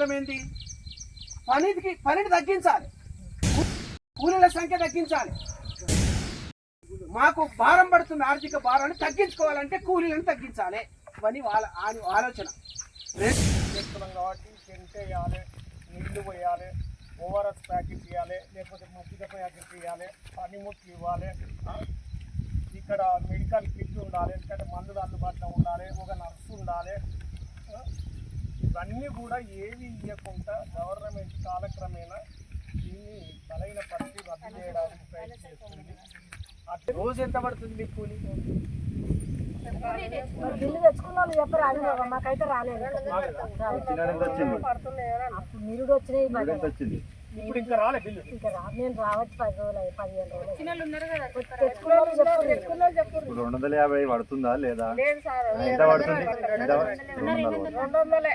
అర్థం ఏంటి పనికి పనిని తగ్గించాలి. కూలీల సంఖ్య తగ్గించాలి. మాకు భారం పడుతున్న ఆర్థిక భారాన్ని తగ్గించుకోవాలంటే కూలీలను తగ్గించాలి. అని వాళ్ళ ఆలోచన. చేస్తున్నాం కాబట్టి టెంట్ వేయాలి నీళ్ళు పోయాలి ఓఆర్ఎస్ ప్యాకెట్ ఇవ్వాలి లేకపోతే మజ్జిగ ప్యాకెట్ ఇవ్వాలి పనిముట్లు ఇవ్వాలి ఇక్కడ మెడికల్ కిట్ ఉండాలి ఎందుకంటే మందులు అందుబాటులో ఉండాలి ఒక నర్సు ఉండాలి ఇవన్నీ కూడా ఏవి ఇవ్వకుండా గవర్నమెంట్ కాలక్రమేణా దీన్ని బలైన పరిస్థితి రద్దు చేయడానికి ప్రయత్నం చేస్తుంది. అట్లా రోజు ఎంత పడుతుంది కూలీ? మరి బిల్లు తెచ్చుకున్న వాళ్ళు చెప్పరు అది బాబా, మాకైతే రాలేదు. అప్పుడు మీరు వచ్చినాయి. ఇప్పుడు ఇంకా రాలే బిల్లు. ఇంకా రా నేను రావచ్చు పది రోజులు పదిహేను రోజులు రెండు వందల యాభై పడుతుందా లేదా? ఎంత పడుతుంది? ఎంత రెండు వందలే.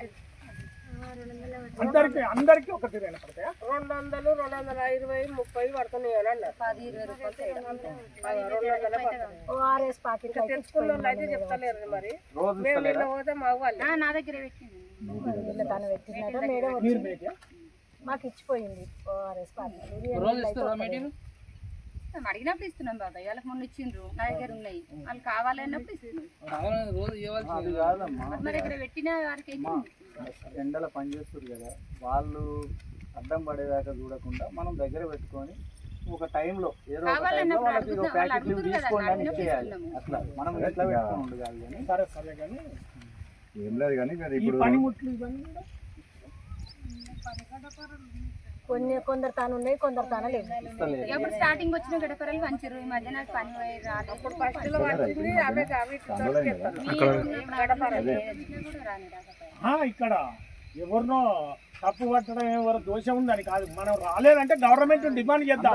అందరికి అందరికి ఒక తీరైన పడతాయా? రెండు వందలు రెండు వందల ఇరవై ముప్పై పడుతున్నాయి పది ఇరవై తెచ్చుకున్న అయితే చెప్తలేరు మరి. రోజు ఇస్తలేరా? పోతే మగవాళ్ళు నా దగ్గర పెట్టింది. తను మేడం మేకే ఇచ్చిపోయింది ఓఆర్ఎస్ ప్యాకెట్ మేము అడిగినప్పుడు ఇస్తున్నాం బాబాయ్. వాళ్ళకి మొన్న ఇచ్చిండ్రు. నా దగ్గర ఉన్నాయి. వాళ్ళు కావాలన్నప్పుడు ఇస్తున్నాం. రోజు ఇవ్వాల్సి అది కాదమ్మా. మా దగ్గర పెట్టిన వారికి ఎండల పని చేస్తారు కదా వాళ్ళు అడ్డం పడేదాకా చూడకుండా మనం దగ్గర పెట్టుకొని ఒక టైంలో ఏదో ఒక టైంలో కావాలన్నప్పుడు వాళ్ళకి ఒక అడుగుతాం, ప్యాకెట్ వాళ్ళు తీసుకోండి అని అడుగుతారు ఇచ్చేయాలి కదా, అట్లా మనం ఎట్లా కాదు కానీ సరే సరే కానీ ఏం లేదు కానీ ఈ పనిముట్లు ఇవన్నీ కూడా కొన్ని కొందరు తాను ఉన్నాయి కొందరు తాను లేవు ఎప్పుడు స్టార్టింగ్ వచ్చిన గడపరలు పంచారు ఈ మధ్య నాకు పని అప్పుడు ఫస్ట్ ఆ, ఇక్కడ. ఎవరినో తప్పు పట్టడం ఎవరు దోషం ఉందని కాదు. మనం రాలేదంటే గవర్నమెంట్ డిమాండ్ చేద్దాం.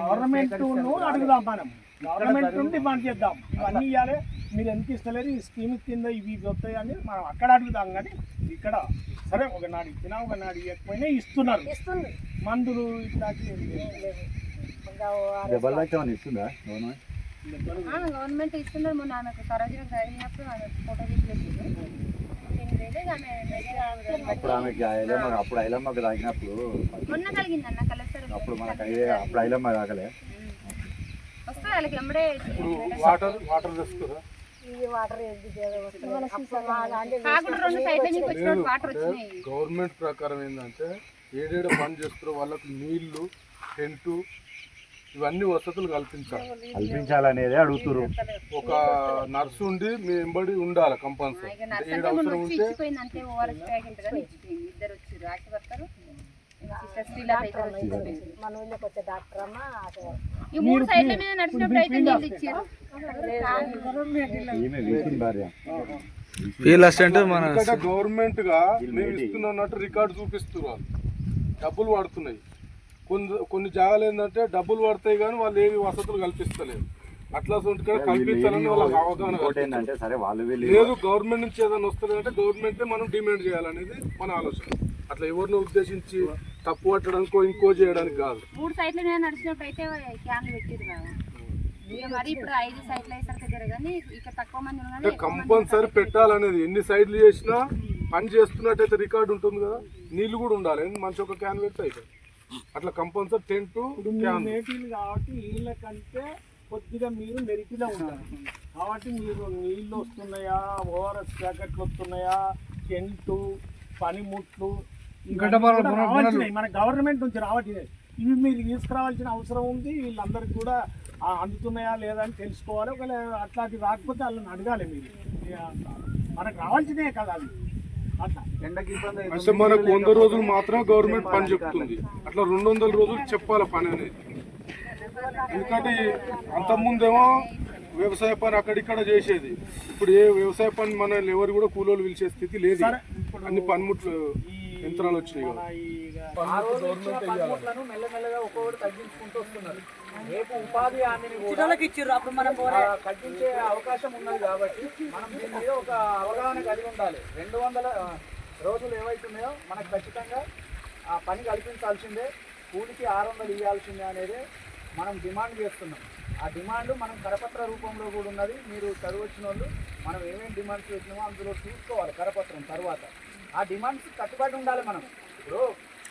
గవర్నమెంట్ అడుగుదాం మనం. గవర్నమెంట్ డిమాండ్ చేద్దాం. ఇవన్నీ ఇవ్వాలి మీరు ఎంత ఇస్తలేరు? ఈ స్కీమ్ కింద ఇవి ఇవి వస్తాయని మనం అక్కడ అడుగుదాం కానీ ఇక్కడ సరే ఒకనాడు ఇచ్చినా ఒకనాడు ఇవ్వకపోయినా ఇస్తున్నారు. ఇస్తుంది. మందులు ఇట్లాంటివి ఏమైనా ఇస్తుందా గవర్నమెంట్? గవర్నమెంట్ ఇస్తున్నారు మొన్న ఆమెకు సరోజన జరిగినప్పుడు ఆమె ఫోటో అప్పుడు ఆమెకి ఐలమ్మ అప్పుడు ఐలమ్మకి తాగినప్పుడు మొన్న కలిగిందన్న కలెక్టర్ అప్పుడు మనకు అప్పుడు ఐలమ్మ తాగలే. వస్తుంది వాళ్ళకి ఎంబడే వాటర్ వాటర్ వచ్చినాయి. గవర్నమెంట్ ప్రకారం ఏంటంటే ఏడేడ పని చేస్తారో వాళ్ళకు నీళ్ళు టెంటు ఇవన్నీ వసతులు కల్పించాలి. కల్పించాలనేది అడుగుతురు ఒక నర్సు ఉండి మీ ఎంబడి ఉండాలి కంపల్సరీ. ఏడు అవసరం ఉంటే గవర్నమెంట్గా మేము ఇస్తున్నట్టు రికార్డు చూపిస్తున్నారు డబ్బులు పడుతున్నాయి. కొన్ని కొన్ని జాగాలు ఏంటంటే డబ్బులు పడతాయి కానీ వాళ్ళు ఏవి వసతులు కల్పిస్తలేరు. అట్లా సొంటి కూడా కల్పించాలని వాళ్ళకి అవగాహన సరే వాళ్ళు వీళ్ళు లేదు గవర్నమెంట్ నుంచి ఏదైనా వస్తుంది అంటే గవర్నమెంటే మనం డిమాండ్ చేయాలనేది మన ఆలోచన. అట్లా ఎవరిని ఉద్దేశించి తప్పు పట్టడానికో ఇంకో చేయడానికి కాదు. మూడు సైడ్ల మీద నడిచినప్పుడు అయితే క్యాన్లు పెట్టారు కంపల్సరీ పెట్టాలనేది. ఎన్ని సైడ్లు చేసినా పని చేస్తున్నట్టయితే రికార్డు ఉంటుంది కదా. నీళ్ళు కూడా ఉండాలి. మంచి ఒక క్యాన్ పెడితే అయిపోయింది. అట్లా కంపల్సరీ మీరు నేటిలు కాబట్టి నీళ్ళ కంటే కొద్దిగా మీరు మెరికిలో ఉంటారు కాబట్టి మీరు నీళ్ళు వస్తున్నాయా ఓఆర్ఎస్ ప్యాకెట్లు వస్తున్నాయా టెంటు పనిముట్లు రావాల్సినవి. మన గవర్నమెంట్ నుంచి రావట్లేదు. ఇవి మీరు తీసుకురావాల్సిన అవసరం ఉంది వీళ్ళందరికీ కూడా ఆ, అందుతున్నాయా లేదా అని తెలుసుకోవాలి. ఒకవేళ అట్లాంటివి రాకపోతే వాళ్ళని అడగాలి మీరు. మనకు రావాల్సినవే కదా అవి. అంటే మనకు వంద రోజులు మాత్రం గవర్నమెంట్ పని చెప్తుంది. అట్లా రెండు వందల రోజులు చెప్పాలి పని అనేది. ఎందుకంటే అంతకుముందేమో వ్యవసాయ పని అక్కడిక్కడ చేసేది. ఇప్పుడు ఏ వ్యవసాయ పని మన ఎవరు కూడా కూలోళ్ళు పిలిచే స్థితి లేదు. అన్ని పనిముట్లు యంత్రాలు వచ్చినాయి మన కదా. ఉపాధి హామీని కూడా ఆ, తగ్గించే అవకాశం ఉన్నది కాబట్టి మనం దీని మీద ఒక అవగాహన కలిగి ఉండాలి. రెండు వందల రోజులు ఏవైతున్నాయో మనకు ఖచ్చితంగా ఆ పని కల్పించాల్సిందే. కూలికి ఆరు వందలు ఇవ్వాల్సిందే అనేది మనం డిమాండ్ చేస్తున్నాం. ఆ డిమాండ్ మనం కరపత్ర రూపంలో కూడా ఉన్నది. మీరు చదివచ్చిన వాళ్ళు మనం ఏమేమి డిమాండ్స్ పెట్టినామో అందులో చూసుకోవాలి కరపత్రం తర్వాత. ఆ డిమాండ్స్ కట్టుబడి ఉండాలి మనం. ఇప్పుడు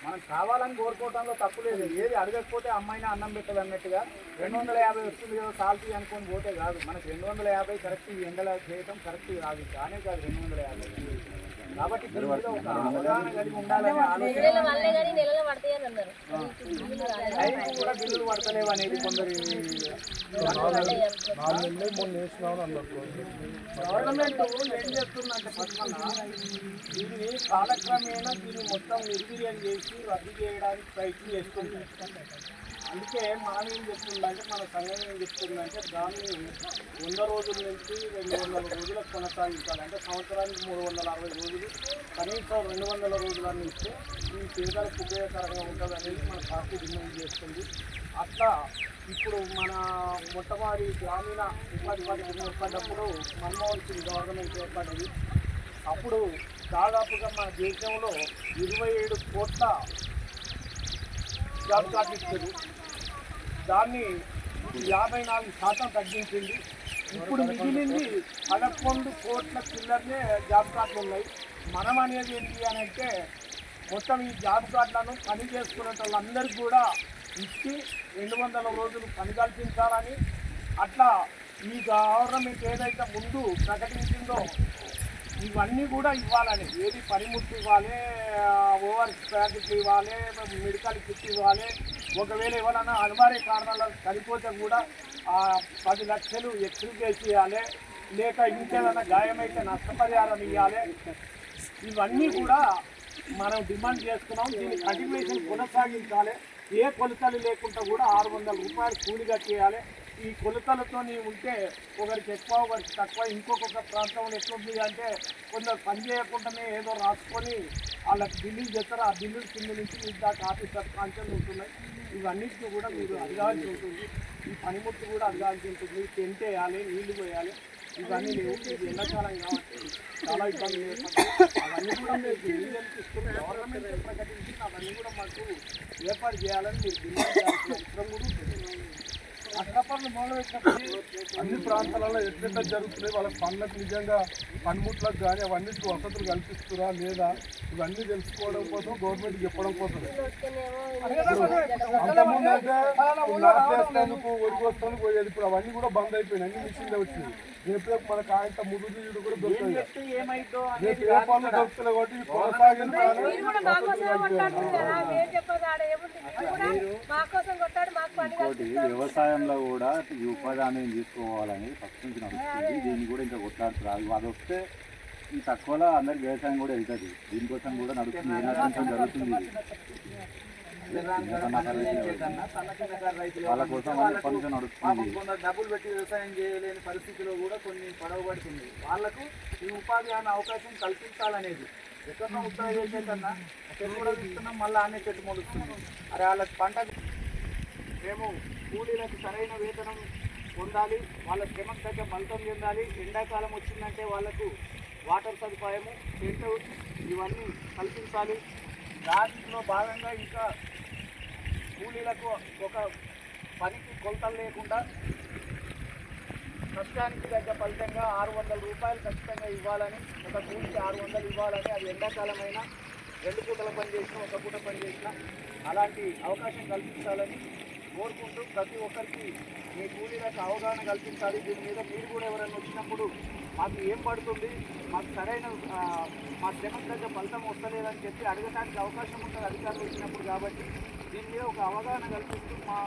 మనం కావాలని కోరుకోవడంలో తప్పు లేదు. ఏది అడగకపోతే అమ్మాయిని అన్నం పెట్టదు అన్నట్టుగా రెండు వందల యాభై వస్తుంది కదా సాల్తీ అనుకొని పోతే కాదు. మనకు రెండు వందల యాభై కరెక్ట్ ఎండల చేయటం కరెక్ట్ కాదు. కానే కాదు రెండు వందల యాభై కాబట్టి బిల్లులు పడతలేవు అనేది కొందరి గవర్నమెంట్ ఏం చేస్తుందంటే పద్మన్న దీన్ని కాలక్రమేణా దీన్ని మొత్తం నిర్వీర్యం చేసి రద్దు చేయడానికి ప్రయత్నం చేస్తుంది అందుకే మనం ఏం చెప్తుందంటే మన సంఘం ఏం చెప్తుందంటే దాన్ని వంద రోజుల నుంచి రెండు వందల రోజులకు కొనసాగించాలి అంటే సంవత్సరానికి మూడు వందల అరవై రోజులు కనీసం రెండు వందల రోజులన్నీ ఇస్తే ఈ పేదలకు ఉపయోగకరంగా ఉంటుంది అనేది మన పార్టీ డిమాండ్ చేస్తుంది. అట్లా ఇప్పుడు మన మొట్టమొదటి గ్రామీణ ఉపాధి పథకం ఏర్పడినప్పుడు మన్మోహన్ సింగ్ గవర్నమెంట్ ఏర్పడింది. అప్పుడు దాదాపుగా మన దేశంలో ఇరవై ఏడు కోట్ల జాబ్ కార్డు ఇచ్చారు. దాన్ని యాభై నాలుగు శాతం తగ్గించింది. ఇప్పుడు మిగిలింది పదకొండు కోట్ల చిల్లరనే జాబ్ కార్డులు ఉన్నాయి. మనం అనేది ఏంటి అని అంటే మొత్తం ఈ జాబ్ కార్డులను పని చేసుకునే వాళ్ళందరికీ కూడా ఇచ్చి రెండు వందల రోజులు పని కల్పించాలని అట్లా ఈ గవర్నమెంట్ ఏదైతే ముందు ప్రకటించిందో ఇవన్నీ కూడా ఇవ్వాలని. ఏది పనిముట్లు ఇవ్వాలి ఓవర్ ప్యాకెట్లు ఇవ్వాలి మెడికల్ కిట్ ఇవ్వాలి ఒకవేళ ఎవరైనా అనివార్య కారణాల చనిపోతే కూడా ఆ పది లక్షలు ఎక్స్గ్రేస్ ఇవ్వాలి లేక ఇంకేదైనా గాయమైతే నష్టపరిహారం ఇవ్వాలి ఇవన్నీ కూడా మనం డిమాండ్ చేస్తున్నాం. దీని కంటిన్యూషన్ కొనసాగించాలి. ఏ కొలతలు లేకుండా కూడా ఆరు వందల రూపాయలు కూలిగా చేయాలి. ఈ కొలతలతో ఉంటే ఒకరికి ఎక్కువ ఒకరికి తక్కువ ఇంకొక ప్రాంతంలో ఎట్లుంది అంటే కొందరు పని చేయకుండానే ఏదో రాసుకొని వాళ్ళకి బిల్లులు చేస్తారు. ఆ బిల్లుల కింద నుంచి మీకు దాకా ఆఫీసర్ కాంచెలు ఉంటున్నాయి. ఇవన్నింటిని కూడా మీరు అడగాల్సి ఉంటుంది. ఈ పనిముట్లు కూడా అడగాల్సి ఉంటుంది. టెంట్ వేయాలి నీళ్ళు పోయాలి. ఇవన్నీ లేవు. ఇది ఎండాకాలం కాబట్టి చాలా ఇబ్బంది అవన్నీ కూడా మీరు నీళ్ళు తీసుకుని గవర్నమెంట్ ప్రకటించి అవన్నీ కూడా మాకు ఏర్పాటు చేయాలని మీరు అవసరం కూడా ఉంటుంది అక్కపనులు మొదలుపెట్టినప్పుడు అన్ని ప్రాంతాలలో ఎట్లెట్లా జరుగుతున్నాయి? వాళ్ళ పనులకు నిజంగా పనిముట్లకు కానీ అవన్నిటికి వసతులు కల్పిస్తురా లేదా? ఇవన్నీ తెలుసుకోవడం కోసం గవర్నమెంట్ చెప్పడం కోసం. అంతకుముందు పోయేది ఇప్పుడు అవన్నీ కూడా బంద్ అయిపోయినాయి. అన్ని మిషన్లు వచ్చింది రేపు రేపు మనకు ఆయన ముదురు కూడా రేపు అనేది ఏ పనులు దొరుకుతున్నాయి కాబట్టి ఇంకోటి వ్యవసాయంలో కూడా ఈ ఉపాధి హామీ తీసుకోవాలని ఫస్ట్ నుంచి నడుస్తుంది. దీన్ని కూడా ఇంకా కొట్లాడుతున్నారు. అది వస్తే ఈ తక్కువలో అందరికి వ్యవసాయం కూడా వెళ్తుంది. దీనికోసం కూడా నడుస్తుంది. ఏ నష్టం జరుగుతుంది వాళ్ళ కోసం నుంచో నడుస్తుంది డబ్బులు పెట్టి వ్యవసాయం చేయలేని పరిస్థితిలో కూడా కొన్ని పడవబడుతుంది వాళ్ళకు ఈ ఉపాధి అనే అవకాశం కల్పించాలనేది. ఎక్కడో ఉపాధి చేసే కన్నా చెట్టు కూడా చూస్తున్నాం మళ్ళీ అనే చెట్టు మొలుస్తుంది. అరే వాళ్ళకి పంట మేము కూలీలకు సరైన వేతనం పొందాలి వాళ్ళ శ్రమకు తగ్గ ఫలితం చెందాలి ఎండాకాలం వచ్చిందంటే వాళ్ళకు వాటర్ సదుపాయము చెట్టు ఇవన్నీ కల్పించాలి. దాంట్లో భాగంగా ఇంకా కూలీలకు ఒక పనికి కొలతలు లేకుండా కష్టానికి తగ్గ ఫలితంగా ఆరు వందల రూపాయలు ఖచ్చితంగా ఇవ్వాలని ఒక కూలికి ఆరు వందలు ఇవ్వాలని అది ఎండాకాలమైనా రెండు పూటల పని ఒక పూట పనిచేసినా అలాంటి అవకాశం కల్పించాలని కోరుకుంటూ ప్రతి ఒక్కరికి మీ కూలీలకు అవగాహన కల్పించాలి. దీని మీద మీరు కూడా ఎవరైనా వచ్చినప్పుడు మాకు ఏం పడుతుంది? మాకు సరైన మా శ్రమకు తగ్గ ఫలితం వస్తలేదని చెప్పి అడగడానికి అవకాశం ఉంటుంది అధికారులు వచ్చినప్పుడు కాబట్టి దీని మీద ఒక అవగాహన కల్పిస్తూ మా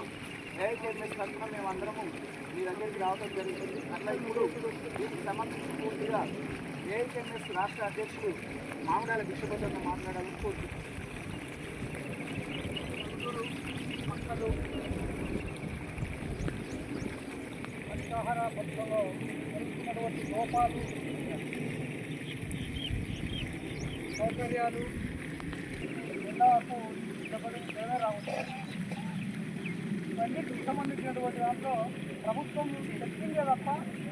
ఏఐకేఎంఎస్ తరఫున మేమందరము మీ దగ్గరికి రావడం జరుగుతుంది. అట్లా ఇప్పుడు దీనికి సంబంధించి పూర్తిగా ఏఐకేఎంఎస్ రాష్ట్ర అధ్యక్షుడు మామిడాల విశ్వభద్రత మాట్లాడాలని కోరుతున్నాను పక్కలు హరితహార పద్ధతిలో ఉన్నటువంటి లోపాలు సౌకర్యాలు జిల్లాకు నెరవేరావుతాయి ఇవన్నీ సంబంధించినటువంటి దాంట్లో ప్రభుత్వం చెప్పిందే తప్ప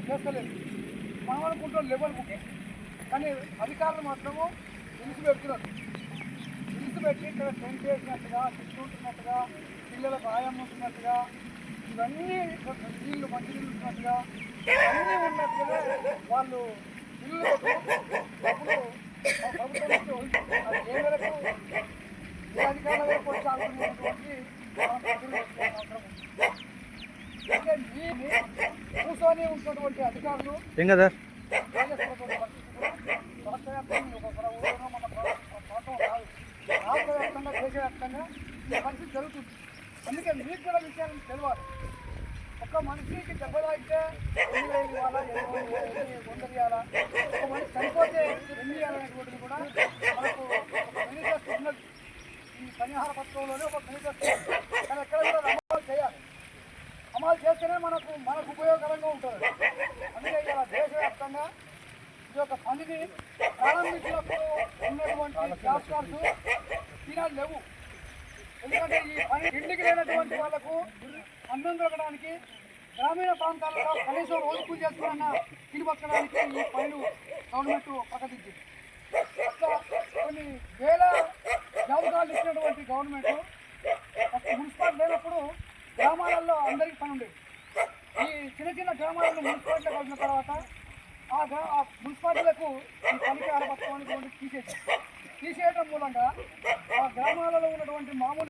చేస్తలేదు మనం అనుకుంటాం లెవెల్ బుకింగ్ కానీ అధికారులు మాత్రము నిలిచి పెడుతున్నారు నిలిచి పెట్టి ఇక్కడ టెంట్ చేసినట్టుగా చుట్టూ పిల్లలకు ఆయం ఉంటున్నట్టుగా ఇవన్నీ నీళ్ళు మంచి నీళ్ళు ఉన్నట్టుగా అన్నీ ఉన్నట్టుగా వాళ్ళు ఇల్లు డబ్బులు ప్రభుత్వం ఏ మేరకు ఏ అధికారుల వరకు అంటే కూర్చొని ఉన్నటువంటి అధికారులు ఏం కదా ఒక ఊరిలో మన ప్రాంతం కాదు? రాష్ట్రవ్యాప్తంగా దేశవ్యాప్తంగా ఈ పరిస్థితి జరుగుతుంది. అందుకే మీకు కూడా విషయాలు తెలియాలి. ఒక్క మనిషికి దెబ్బ తాగితే ఎన్ని వేలు ఇవ్వాలా ఎన్ని ఇవ్వాలా? ఒక మనిషి చనిపోతే ఎన్ని ఇవ్వాలనేటువంటిది కూడా మనకు మేనిఫెస్టో ఉన్నది. ఈ పరిహార పత్రంలోనే ఒక మేనిఫెస్టో కానీ ఎక్కడ కూడా అమలు చేయాలి. అమలు చేస్తేనే మనకు మనకు ఉపయోగకరంగా ఉంటుంది. అందుకే ఇలా దేశవ్యాప్తంగా ఈ యొక్క పనిని ప్రారంభించినప్పుడు ఉన్నటువంటి జాబ్ కార్డ్స్ తినాలి లేవు. ఎందుకంటే ఈ పని ఇంటికి లేనటువంటి వాళ్ళకు అన్నం దొరకడానికి గ్రామీణ ప్రాంతాలలో కనీసం రోజు పూజ చేసుకున్న తిని ఈ పనులు గవర్నమెంట్ ప్రకటించింది అట్లా కొన్ని వేల జాబితాలు ఇచ్చినటువంటి గవర్నమెంట్ మున్సిపాలిటీ లేనప్పుడు గ్రామాలలో అందరికీ పని ఉండేది. ఈ చిన్న చిన్న గ్రామాలను మున్సిపాలిటీ వచ్చిన తర్వాత ఆ గ్రా ఆ మున్సిపాలిటీలకు ఈ పనికి ఆరపత్రం తీసేసి తీసేయడం మూలంగా ఆ గ్రామాలలో ఉన్నటువంటి మామూలు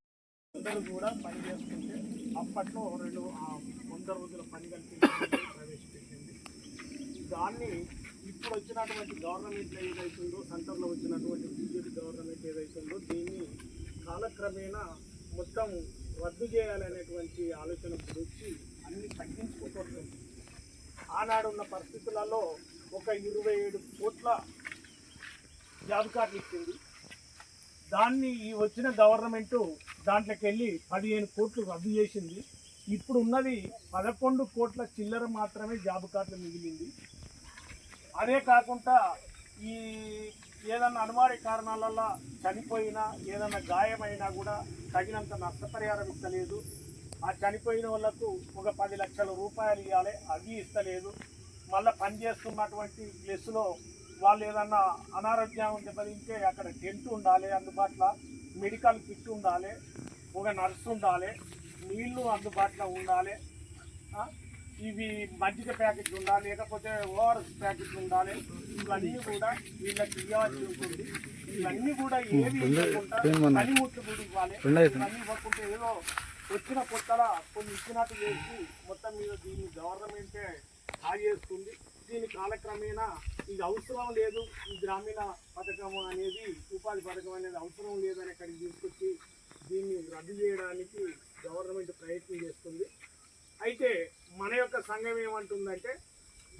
కూడా పని చేసుకుంటే అప్పట్లో రెండు ఆ వంద రోజుల పని కల్పించి ప్రవేశపెట్టింది దాన్ని ఇప్పుడు వచ్చినటువంటి గవర్నమెంట్ ఏదైతుందో సెంటర్లో వచ్చినటువంటి బీజేపీ గవర్నమెంట్ ఏదైతుందో దీన్ని కాలక్రమేణా మొత్తం రద్దు చేయాలనేటువంటి ఆలోచన వచ్చి అన్ని తగ్గించుకుంటుంది ఆనాడు ఉన్న పరిస్థితులలో ఒక ఇరవై ఏడు కోట్ల జాబ్ కార్డులు ఇచ్చింది. దాన్ని ఈ వచ్చిన గవర్నమెంట్ దాంట్లోకి వెళ్ళి పదిహేను కోట్లు రద్దు చేసింది. ఇప్పుడు ఉన్నది పదకొండు కోట్ల చిల్లర మాత్రమే జాబ్ కార్డులు మిగిలింది. అదే కాకుండా ఈ ఏదన్నా అనుమాన కారణాలల్ల చనిపోయినా ఏదన్నా గాయమైనా కూడా తగినంత నష్టపరిహారం ఇస్తలేదు. ఆ చనిపోయిన వాళ్ళకు ఒక పది లక్షల రూపాయలు ఇవ్వాలి అవి ఇస్తలేదు. మళ్ళీ పనిచేస్తున్నటువంటి ప్లేస్లో వాళ్ళు ఏదన్నా అనారోగ్యం దెబ్బతింటే అక్కడ టెంట్ ఉండాలి అందుబాటులో మెడికల్ కిట్ ఉండాలి ఒక నర్స్ ఉండాలి. నీళ్ళు అందుబాటులో ఉండాలి? ఇవి మజ్జిగ ప్యాకెట్లు ఉండాలి లేకపోతే ఓఆర్ఎస్ ప్యాకెట్లు ఉండాలి. ఇవన్నీ కూడా వీళ్ళకి ఇవ్వాల్సి ఉంటుంది. ఇవన్నీ కూడా ఏవి ఇవ్వకుండా పనిముట్లు కూడా ఇవ్వాలి. ఇవన్నీ ఇవ్వకుంటే ఏదో వచ్చిన కొత్తల కొన్ని ఇచ్చినట్టు చేసి మొత్తం మీద దీన్ని గవర్నమెంటే ఆగేస్తుంది దీని కాలక్రమేణా ఇది అవసరం లేదు ఈ గ్రామీణ పథకం అనేది ఉపాధి పథకం అనేది అవసరం లేదని అక్కడికి తీసుకొచ్చి దీన్ని రద్దు చేయడానికి గవర్నమెంట్ ప్రయత్నం చేస్తుంది. అయితే మన యొక్క సంఘం ఏమంటుందంటే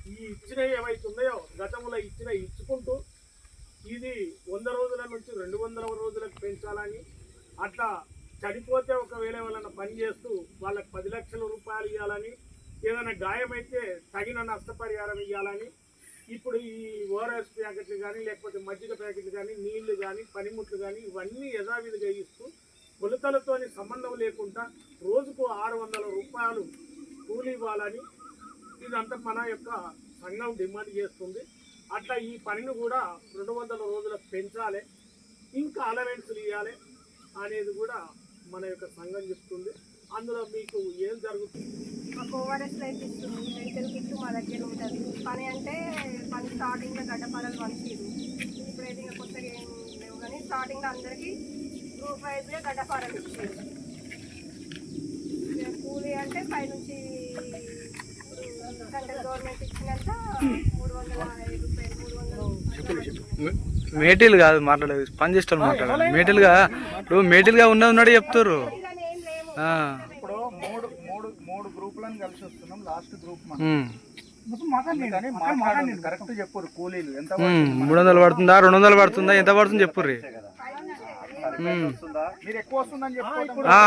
ఈ ఇచ్చిన ఏమైతున్నాయో గతంలో ఇచ్చిన ఇచ్చుకుంటూ ఇది వంద రోజుల నుంచి రెండు వందల రోజులకు పెంచాలని అట్లా చనిపోతే ఒకవేళ వాళ్ళని పని చేస్తూ వాళ్ళకి పది లక్షల రూపాయలు ఇవ్వాలని ఏదైనా గాయమైతే తగిన నష్టపరిహారం ఇవ్వాలని ఇప్పుడు ఈ ఓఆర్ఎస్ ప్యాకెట్లు కానీ లేకపోతే మజ్జిగ ప్యాకెట్లు కానీ నీళ్ళు కానీ పనిముట్లు కానీ ఇవన్నీ యథావిధిగా ఇస్తూ కొలతలతో సంబంధం లేకుండా రోజుకు ఆరు వందల రూపాయలు కూలి ఇవ్వాలని ఇదంతా మన యొక్క సంఘం డిమాండ్ చేస్తుంది. అట్లా ఈ పనిని కూడా రెండు వందల రోజులకు పెంచాలి. ఇంకా అలవెన్సులు ఇవ్వాలి అనేది కూడా మన యొక్క సంఘం చెప్తుంది. అందులో మీకు ఏం జరుగుతుంది? మాకు ఓఆర్ఎస్ లైఫ్ ఇస్తుంది. మెడికల్ కిట్ మా దగ్గర ఉంటుంది. పని అంటే పని స్టార్టింగ్లో గడ్డపడలు పంచారు ఇప్పుడైతే ఇంకా కొత్తగా ఏం లేవు. కానీ స్టార్టింగ్లో అందరికీ ఇక కూలీ అంటే పైనుంచి సెంట్రల్ గవర్నమెంట్ ఇచ్చినంత మూడు వందల ఐదు రూపాయలు మూడు వందలు మేటీలు కాదు మాట్లాడేది పని చేసేటోళ్ళు మాట్లాడాలి. మేటీలుగా ఇప్పుడు మేటీలుగా ఉన్నది ఉన్నాడు చెప్తారు ఇప్పుడు మూడు మూడు మూడు గ్రూపులను కలిసి వస్తున్నాం లాస్ట్ గ్రూప్ మనం. ఉమ్, అందుకని మాట్లాడండి కరెక్ట్ చెప్పరు కూలీలు ఎంత ఉమ్, మూడు వందలు పడుతుందా రెండు వందలు పడుతుందా ఎంత పడుతుంది చెప్పుర్రి. మీరు ఎక్కువ వస్తుందని చెప్పుకోవడం ఆ,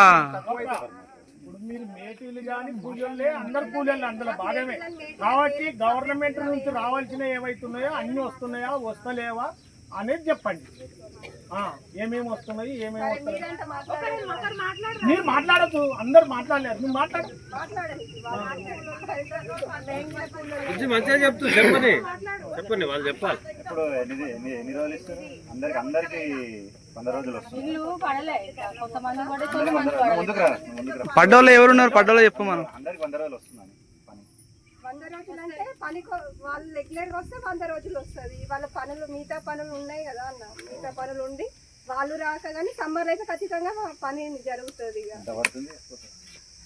ఇప్పుడు మీరు మేటీలు కానీ కూలీలే అందరు కూలీలు అందులో భాగమే. కాబట్టి గవర్నమెంట్ నుంచి రావాల్సిన ఏవైతున్నాయో అన్ని వస్తున్నాయా వస్తలేవా అనేది చెప్పండి. ఆ, ఏమేమి వస్తున్నాయి ఏమేమి వస్తున్నాయి మీరు మాట్లాడద్దు అందరు మాట్లాడలేరు. మీరు మాట్లాడు. మంచిగా చెప్తూ చెప్పండి. చెప్పండి వాళ్ళు చెప్పాలి. ఇప్పుడు ఎన్ని ఎన్ని ఎన్ని రోజులు ఇస్తారు అందరికి అందరికి పడ్డోళ్ళు ఎవరున్నారు? పడ్డోళ్ళు చెప్పు మనం. అందరికి వంద రోజులు వస్తుందని పని. వంద రోజులు అంటే పని వాళ్ళు రెగ్యులర్గా వస్తే వంద రోజులు వస్తుంది. వాళ్ళ పనులు మిగతా పనులు ఉన్నాయి కదా అన్న. మిగతా పనులు ఉండి వాళ్ళు రాక కానీ సమ్మర్ అయితే ఖచ్చితంగా పని జరుగుతుంది ఇక.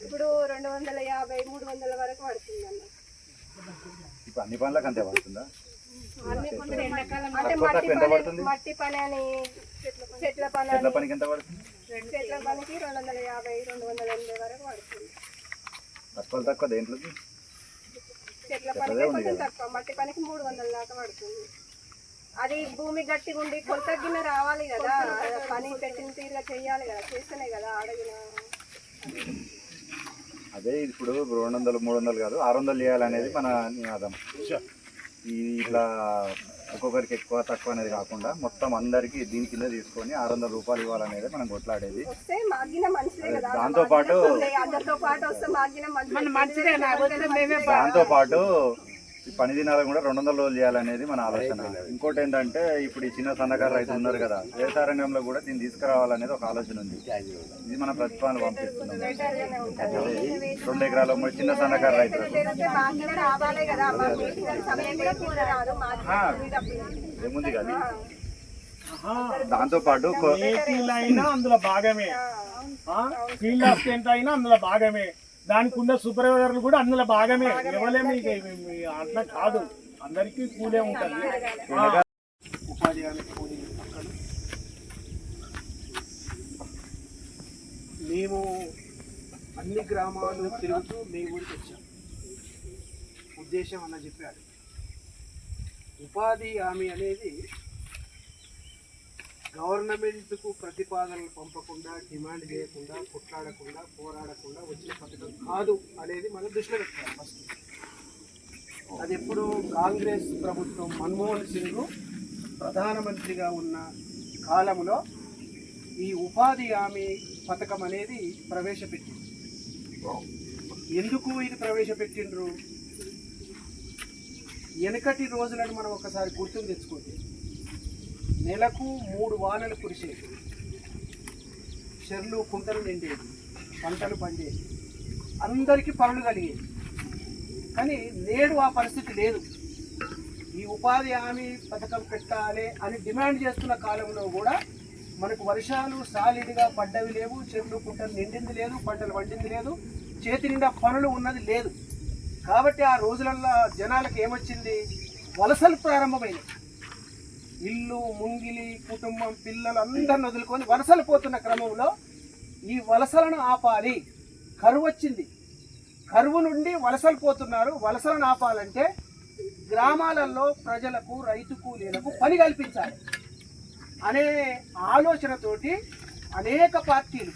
ఇప్పుడు రెండు వందల యాభై మూడు వందల వరకు పడుతుంది అన్న ఇప్పుడు అన్ని పనులకు అంతే పడుతుందా? అంటే మట్టి పని పడుతుంది? మట్టి పని అని చెట్ల పని చెట్ల పనికి ఎంత పడుతుంది? చెట్ల పనికి రెండు వందల యాభై రెండు వందల ఎనభై వరకు పడుతుంది. తక్కువ తక్కువ దేంట్లోకి? చెట్ల పనికి కొంచెం. తక్కువ మట్టి పనికి మూడు వందల దాకా పడుతుంది. అది భూమి గట్టిగా ఉండి కొలత గిన్నె రావాలి కదా. పని పెట్టిన తీరుగా చెయ్యాలి కదా. చేస్తేనే కదా అడిగిన అదే ఇప్పుడు రెండు వందలు మూడు వందలు కాదు ఆరు వందలు చేయాలనేది మన నినాదం. ఇట్లా ఒక్కొక్కరికి ఎక్కువ తక్కువ అనేది కాకుండా మొత్తం అందరికి దీని కింద తీసుకొని ఆరు వందల రూపాయలు ఇవ్వాలనేది మనం కొట్లాడేది. దాంతో పాటు దాంతో పాటు ఈ పని దినాలు కూడా రెండు వందల రోజులు చేయాలనేది మన ఆలోచన. ఇంకోటి ఏంటంటే ఇప్పుడు ఈ చిన్న సన్నకారు రైతులు ఉన్నారు కదా వ్యవసాయ రంగంలో కూడా దీన్ని తీసుకురావాలనేది ఒక ఆలోచన ఉంది. ఇది మన ప్రతిపాదన పంపిస్తున్నాం. రెండు ఎకరాల మూడు చిన్న సన్నకారు రైతులకు కదా మాగిన ఏముంది కానీ? దాంతో పాటు అందులో భాగమే. ఫీల్డ్ అసిస్టెంట్ అయినా అందులో భాగమే. దానికి ఉన్న సూపర్వైజర్లు కూడా అందులో భాగమే. ఎవరేమి ఇక అట్లా కాదు. అందరికీ కూలే ఉంటుంది. ఉపాధి మేము అన్ని గ్రామాలు తిరుగుతూ మీ ఊరికి వచ్చాం. ఉద్దేశం అన్న చెప్పాడు ఉపాధి హామీ అనేది గవర్నమెంట్కు ప్రతిపాదనలు పంపకుండా డిమాండ్ చేయకుండా కొట్లాడకుండా పోరాడకుండా వచ్చిన పథకం కాదు అనేది మనం దృష్టిలో పెట్టుకోవాలి ఫస్ట్. అది ఎప్పుడు కాంగ్రెస్ ప్రభుత్వం మన్మోహన్ సింగ్ ప్రధానమంత్రిగా ఉన్న కాలంలో ఈ ఉపాధి హామీ పథకం అనేది ప్రవేశపెట్టింది. ఎందుకు ఇది ప్రవేశపెట్టిండ్రు? వెనకటి రోజులను మనం ఒకసారి గుర్తుకు తెచ్చుకుంటే నెలకు మూడు వానలు కురిసేది చెర్లు కుంటలు నిండేది పంటలు పండేది అందరికీ పనులు కలిగేది కానీ నేడు ఆ పరిస్థితి లేదు. ఈ ఉపాధి హామీ పథకం పెట్టాలి అని డిమాండ్ చేస్తున్న కాలంలో కూడా మనకు వర్షాలు సాలిడ్గా పడ్డవి లేవు చెట్లు కుంటలు నిండింది లేదు పంటలు పండింది లేదు చేతి నిండా పనులు ఉన్నది లేదు. కాబట్టి ఆ రోజులల్లో జనాలకు ఏమొచ్చింది? వలసలు ప్రారంభమైనవి ఇల్లు ముంగిలి కుటుంబం పిల్లలు అందరిని వదులుకొని వలసలు పోతున్న క్రమంలో ఈ వలసలను ఆపాలి. కరువు వచ్చింది. కరువు నుండి వలసలు పోతున్నారు. వలసలను ఆపాలంటే గ్రామాలలో ప్రజలకు రైతు కూలీలకు పని కల్పించాలి. అనే ఆలోచనతోటి అనేక పార్టీలు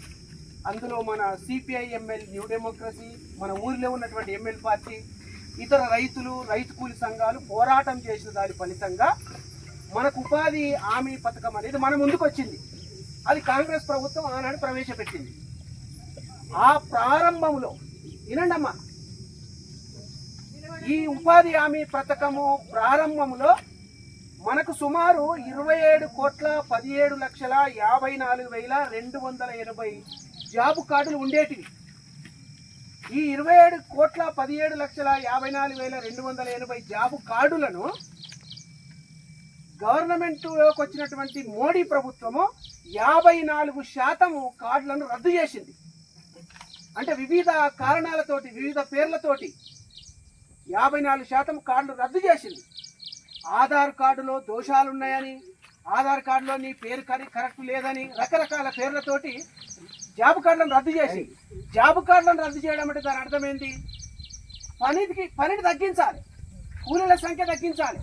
అందులో మన సిపిఐ ఎంఎల్ న్యూ డెమోక్రసీ మన ఊరిలో ఉన్నటువంటి ఎంఎల్ పార్టీ ఇతర రైతులు రైతు కూలి సంఘాలు పోరాటం చేసిన దాని ఫలితంగా మనకు ఉపాధి హామీ పథకం అనేది మన ముందుకు వచ్చింది అది కాంగ్రెస్ ప్రభుత్వం ఆనాడు ప్రవేశపెట్టింది. ఆ ప్రారంభంలో వినండమ్మా. ఈ ఉపాధి హామీ పథకము ప్రారంభంలో మనకు సుమారు ఇరవై ఏడు కోట్ల పదిహేడు లక్షల యాభై నాలుగు వేల రెండు వందల ఎనభై జాబ్ కార్డులు ఉండేటివి. ఈ ఇరవై ఏడు కోట్ల పదిహేడు లక్షల యాభై నాలుగు వేల రెండు వందల ఎనభై జాబ్ కార్డులను గవర్నమెంట్లోకి వచ్చినటువంటి మోడీ ప్రభుత్వము యాభై నాలుగు శాతము కార్డులను రద్దు చేసింది. అంటే వివిధ కారణాలతోటి వివిధ పేర్లతోటి యాభై నాలుగు శాతం కార్డులు రద్దు చేసింది. ఆధార్ కార్డులో దోషాలు ఉన్నాయని ఆధార్ కార్డులో నీ పేరు కానీ కరెక్ట్ లేదని రకరకాల పేర్లతోటి జాబ్ కార్డులను రద్దు చేసి జాబ్ కార్డులను రద్దు చేయడం అంటే దాని అర్థం ఏంటి? పనికి పనిని తగ్గించాలి. కూలీల సంఖ్య తగ్గించాలి.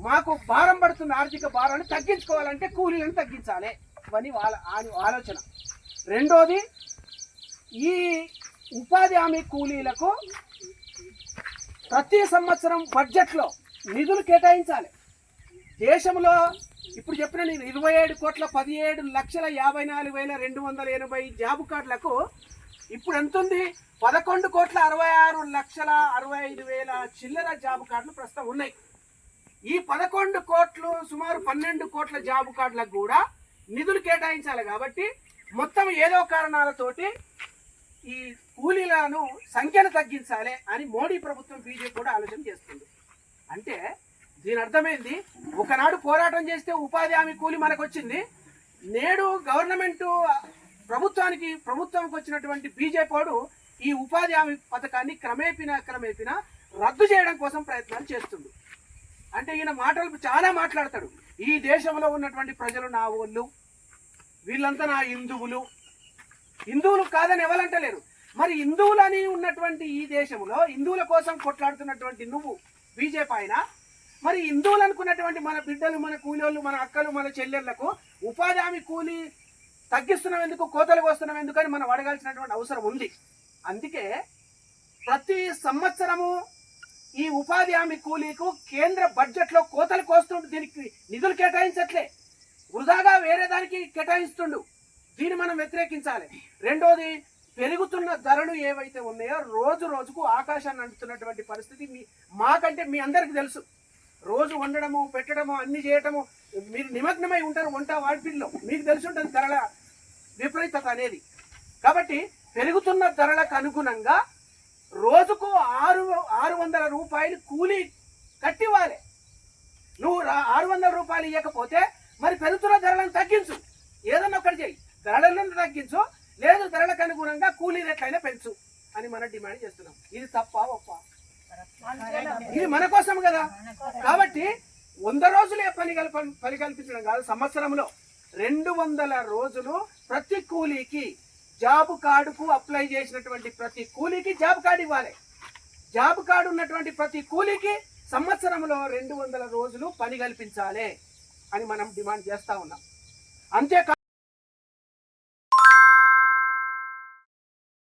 మాకు భారం పడుతున్న ఆర్థిక భారాన్ని తగ్గించుకోవాలంటే కూలీలను తగ్గించాలి. అని వాళ్ళ ఆలోచన. రెండోది ఈ ఉపాధి హామీ కూలీలకు ప్రతి సంవత్సరం బడ్జెట్లో నిధులు కేటాయించాలి. దేశంలో ఇప్పుడు చెప్పిన నేను ఇరవై ఏడు కోట్ల పదిహేడు లక్షల యాభై నాలుగు వేల రెండు వందల ఎనభై జాబ్ కార్డులకు ఇప్పుడు ఎంత ఉంది పదకొండు కోట్ల అరవై ఆరు లక్షల అరవై ఐదు వేల చిల్లర జాబ్ కార్డులు ప్రస్తుతం ఉన్నాయి. ఈ పదకొండు కోట్లు సుమారు పన్నెండు కోట్ల జాబ్ కార్డులకు కూడా నిధులు కేటాయించాలి కాబట్టి మొత్తం ఏదో కారణాలతోటి ఈ కూలీలను సంఖ్యను తగ్గించాలి అని మోడీ ప్రభుత్వం బీజేపీ కూడా ఆలోచన చేస్తుంది. అంటే దీని అర్థమైంది ఒకనాడు పోరాటం చేస్తే ఉపాధి హామీ కూలి మనకు వచ్చింది నేడు గవర్నమెంట్ ప్రభుత్వానికి ప్రభుత్వంకి వచ్చినటువంటి బీజేపీ వాడు ఈ ఉపాధి హామీ పథకాన్ని క్రమేపిన క్రమేపిన రద్దు చేయడం కోసం ప్రయత్నాలు చేస్తుంది. అంటే ఈయన మాటలు చాలా మాట్లాడతాడు. ఈ దేశంలో ఉన్నటువంటి ప్రజలు నా వాళ్ళు వీళ్ళంతా నా హిందువులు. హిందువులు కాదని ఎవరంటలేరు. మరి హిందువులని ఉన్నటువంటి ఈ దేశంలో హిందువుల కోసం కొట్లాడుతున్నటువంటి నువ్వు బీజేపీ ఆయన. మరి హిందువులు అనుకున్నటువంటి మన బిడ్డలు మన కూలీళ్ళు మన అక్కలు మన చెల్లెళ్ళకు ఉపాధి హామీ కూలీ తగ్గిస్తున్నాం ఎందుకు కోతలు వస్తున్నాం ఎందుకు అని మనం అడగాల్సినటువంటి అవసరం ఉంది. అందుకే ప్రతి సంవత్సరము ఈ ఉపాధి హామీ కూలీకు కేంద్ర బడ్జెట్లో కోతలు కోస్తుండు దీనికి నిధులు కేటాయించట్లే. వృధాగా వేరే దానికి కేటాయిస్తుండు. దీన్ని మనం వ్యతిరేకించాలి. రెండోది పెరుగుతున్న ధరలు ఏవైతే ఉన్నాయో రోజు రోజుకు ఆకాశాన్ని అంటుతున్నటువంటి పరిస్థితి మీ మాకంటే మీ అందరికీ తెలుసు. రోజు వండడము పెట్టడము అన్ని చేయటము మీరు నిమగ్నమై ఉంటారు వంట వాటిల్లో మీకు తెలిసి ఉంటుంది ధరల విపరీతత అనేది. కాబట్టి పెరుగుతున్న ధరలకు అనుగుణంగా రోజుకు ఆరు ఆరు వందల రూపాయలు కూలీ కట్టివ్వాలి. నువ్వు ఆరు వందల రూపాయలు ఇవ్వకపోతే మరి పెరుగుతున్న ధరలను తగ్గించు. ఏదన్నా ఒకటి చేయి ధరలను తగ్గించు లేదు ధరలకు అనుగుణంగా కూలీ రేట్లైనా పెంచు అని మనం డిమాండ్ చేస్తున్నాం. ఇది తప్ప ఒప్ప? ఇది మన కోసం కదా. కాబట్టి వంద రోజులే పని కల్ప పని కల్పించడం కాదు. సంవత్సరంలో రెండు వందల రోజులు ప్రతి కూలీకి జాబ్ కార్డుకు అప్లై చేసినటువంటి ప్రతి కూలీకి జాబ్ కార్డు ఇవ్వాలి. జాబ్ కార్డు ఉన్నటువంటి ప్రతి కూలీకి సంవత్సరంలో రెండు వందల రోజులు పని కల్పించాలి అని మనం డిమాండ్ చేస్తా ఉన్నాం. అంతేకా